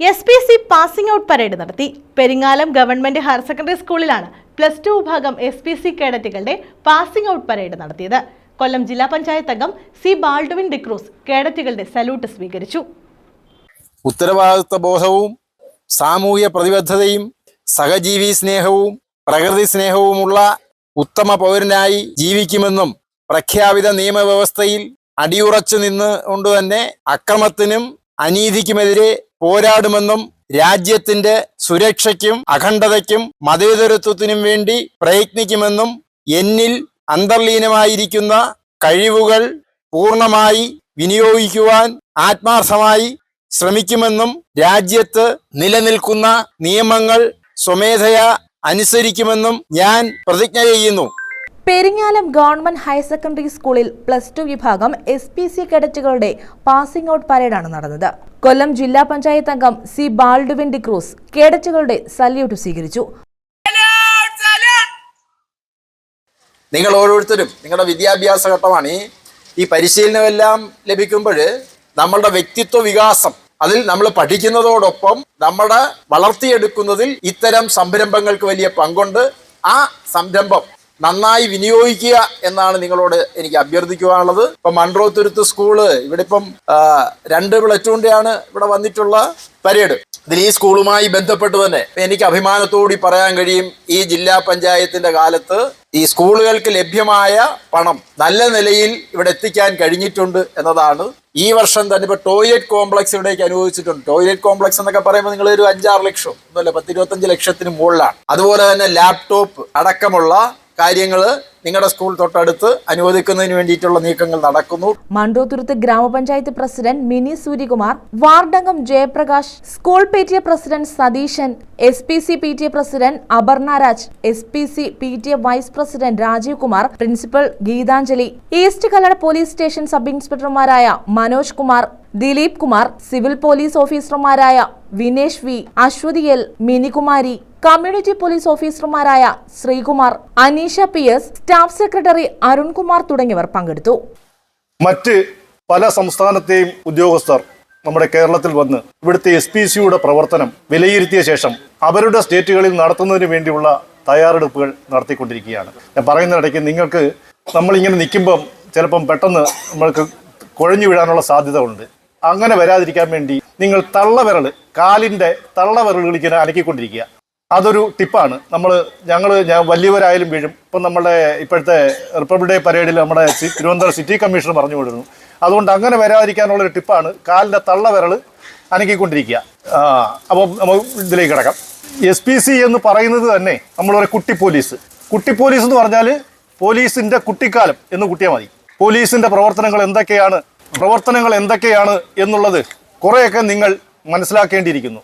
S P C passing out parade നടത്തി. Peringalam government higher secondary സ്കൂളിലാണ് plus two വിഭാഗം S P C കേഡറ്റുകളുടെ passing out parade നടത്തിയത്. കൊല്ലം ജില്ലാ പഞ്ചായത്ത് അംഗം സി ബാൾഡുവിൻ ഡിക്രൂസ് കേഡറ്റുകളുടെ സല്യൂട്ട് സ്വീകരിച്ചു. ഉത്തരവാദിത്വ ബോധവും സാമൂഹ്യ പ്രതിബദ്ധതയും സഹജീവി സ്നേഹവും പ്രകൃതി സ്നേഹവുമുള്ള ഉത്തമ പൗരനായി ജീവിക്കുമെന്നും പ്രഖ്യാപിത നിയമവ്യവസ്ഥയിൽ അടിയുറച്ചു നിന്ന് കൊണ്ടുതന്നെ അക്രമത്തിനും അനീതിക്കുമെതിരെ പോരാടുമെന്നും രാജ്യത്തിന്റെ സുരക്ഷയ്ക്കും അഖണ്ഡതയ്ക്കും മതേതരത്വത്തിനും വേണ്ടി പ്രയത്നിക്കുമെന്നും എന്നിൽ അന്തർലീനമായിരിക്കുന്ന കഴിവുകൾ പൂർണമായി വിനിയോഗിക്കുവാൻ ആത്മാർത്ഥമായി ശ്രമിക്കുമെന്നും രാജ്യത്ത് നിലനിൽക്കുന്ന നിയമങ്ങൾ സ്വമേധയാ അനുസരിക്കുമെന്നും ഞാൻ പ്രതിജ്ഞ ചെയ്യുന്നു. പെരിങ്ങാലം ഗവൺമെന്റ് ഹയർ സെക്കൻഡറി സ്കൂളിൽ പ്ലസ് ടു വിഭാഗം എസ് പി സി കേഡറ്റുകളുടെ പാസിംഗ് ഔട്ട് പരേഡാണ് നടന്നത്. കൊല്ലം ജില്ലാ പഞ്ചായത്ത് അംഗം സി ബാൾഡുവിൻ ഡി ക്രൂസ് കേഡറ്റുകളുടെ സല്യൂട്ട് സ്വീകരിച്ചു. നിങ്ങൾ ഓരോരുത്തരും നിങ്ങളുടെ വിദ്യാഭ്യാസ ഘട്ടമാണ് ഈ പരിശീലനമെല്ലാം ലഭിക്കുമ്പോൾ നമ്മളുടെ വ്യക്തിത്വ വികാസം അതിൽ നമ്മൾ പഠിക്കുന്നതോടൊപ്പം നമ്മുടെ വളർത്തിയെടുക്കുന്നതിൽ ഇത്തരം സംരംഭങ്ങൾക്ക് വലിയ പങ്കുണ്ട്. ആ സംരംഭം നന്നായി വിനിയോഗിക്കുക എന്നാണ് നിങ്ങളോട് എനിക്ക് അഭ്യർത്ഥിക്കുവാനുള്ളത്. ഇപ്പം മൺട്രോത്തുരുത്ത് സ്കൂൾ ഇവിടെ ഇപ്പം രണ്ട് പ്ലറ്റൂണിന്റെയാണ് ഇവിടെ വന്നിട്ടുള്ള പരേഡ്. ഇതിൽ ഈ സ്കൂളുമായി ബന്ധപ്പെട്ട് തന്നെ എനിക്ക് അഭിമാനത്തോടി പറയാൻ കഴിയും ഈ ജില്ലാ പഞ്ചായത്തിന്റെ കാലത്ത് ഈ സ്കൂളുകൾക്ക് ലഭ്യമായ പണം നല്ല നിലയിൽ ഇവിടെ എത്തിക്കാൻ കഴിഞ്ഞിട്ടുണ്ട് എന്നതാണ്. ഈ വർഷം തന്നെ ഇപ്പൊ ടോയ്ലറ്റ് കോംപ്ലക്സ് ഇവിടേക്ക് അനുവദിച്ചിട്ടുണ്ട്. ടോയ്ലറ്റ് കോംപ്ലക്സ് എന്നൊക്കെ പറയുമ്പോൾ നിങ്ങൾ ഒരു അഞ്ചാറ് ലക്ഷം ഒന്നുമല്ല പത്തിരുപത്തഞ്ച് ലക്ഷത്തിന് മുകളിലാണ്. അതുപോലെ തന്നെ ലാപ്ടോപ്പ് അടക്കമുള്ള കാര്യങ്ങൾ നിങ്ങളുടെ സ്കൂൾ തൊട്ടടുത്ത് അനുവദിക്കുന്നതിന് വേണ്ടിയിട്ടുള്ള നീക്കങ്ങൾ നടക്കുന്നു. മണ്ടോതുരുത്ത് ഗ്രാമപഞ്ചായത്ത് president Mini Suryakumar വാർഡംഗം Jayaprakash school P T A president Satheesan S P C P T A president Aparna Raj S P C P T A vice president Rajeev Kumar principal Geethanjali East Kallada police station sub ഇൻസ്പെക്ടർമാരായ Manoj Kumar Dileep Kumar civil police ഓഫീസർമാരായ Vinesh V Aswathy L Minikumari community police ഓഫീസർമാരായ Sreekumar Aneesha P S staff secretary Arunkumar തുടങ്ങിയവർ പങ്കെടുത്തു. മറ്റ് പല സംസ്ഥാനത്തെയും ഉദ്യോഗസ്ഥർ നമ്മുടെ കേരളത്തിൽ വന്ന് ഇവിടുത്തെ എസ് പി സിയുടെ പ്രവർത്തനം വിലയിരുത്തിയ ശേഷം അവരുടെ സ്റ്റേറ്റുകളിൽ നടത്തുന്നതിന് വേണ്ടിയുള്ള തയ്യാറെടുപ്പുകൾ നടത്തിക്കൊണ്ടിരിക്കുകയാണ്. ഞാൻ പറയുന്നിടയ്ക്ക് നിങ്ങൾക്ക് നമ്മളിങ്ങനെ നിൽക്കുമ്പം ചിലപ്പം പെട്ടെന്ന് നമ്മൾക്ക് കുഴഞ്ഞു വീഴാനുള്ള സാധ്യത ഉണ്ട് അങ്ങനെ വരാതിരിക്കാൻ വേണ്ടി നിങ്ങൾ തള്ളവിരൽ കാലിന്റെ തള്ളവിരലുകൾ ഇങ്ങനെ അനക്കിക്കൊണ്ടിരിക്കുക. അതൊരു ടിപ്പാണ്. നമ്മൾ ഞങ്ങൾ ഞാൻ വലിയവരായാലും വീഴും. ഇപ്പം നമ്മുടെ ഇപ്പോഴത്തെ റിപ്പബ്ലിക് ഡേ പരേഡിൽ നമ്മുടെ തിരുവനന്തപുരം സിറ്റി കമ്മീഷണർ പറഞ്ഞു കൊടുക്കുന്നു അതുകൊണ്ട് അങ്ങനെ വരാതിരിക്കാനുള്ളൊരു ടിപ്പാണ്. കാലിന്റെ തള്ള തള്ളവിരൽ അനക്കിക്കൊണ്ടിരിക്കുക അപ്പോൾ അപ്പം നമുക്ക് ഇതിലേക്ക് കിടക്കാം. എസ് പി സി എന്ന് പറയുന്നത് തന്നെ നമ്മളൊരു കുട്ടി പോലീസ്. കുട്ടി പോലീസ് എന്ന് പറഞ്ഞാൽ പോലീസിന്റെ കുട്ടിക്കാലം എന്ന് കുട്ടിയാൽ മതി. പോലീസിന്റെ പ്രവർത്തനങ്ങൾ എന്തൊക്കെയാണ് പ്രവർത്തനങ്ങൾ എന്തൊക്കെയാണ് എന്നുള്ളത് കുറേയൊക്കെ നിങ്ങൾ മനസ്സിലാക്കേണ്ടിയിരിക്കുന്നു.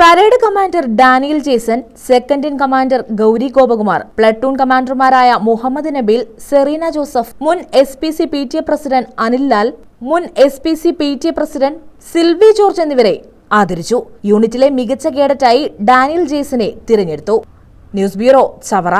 Parade commander Daniel Jason second in commander Gauri Gopakumar platoon കമാൻഡർമാരായ Muhammad Nabeel Serena Joseph മുൻ S P C P T A president Anil Lal മുൻ S P C P T A president Silvy George എന്നിവരെ ആദരിച്ചു. യൂണിറ്റിലെ മികച്ച കേഡറ്റായി ഡാനിയൽ ജേസനെ തിരഞ്ഞെടുത്തു. News bureau Chavara.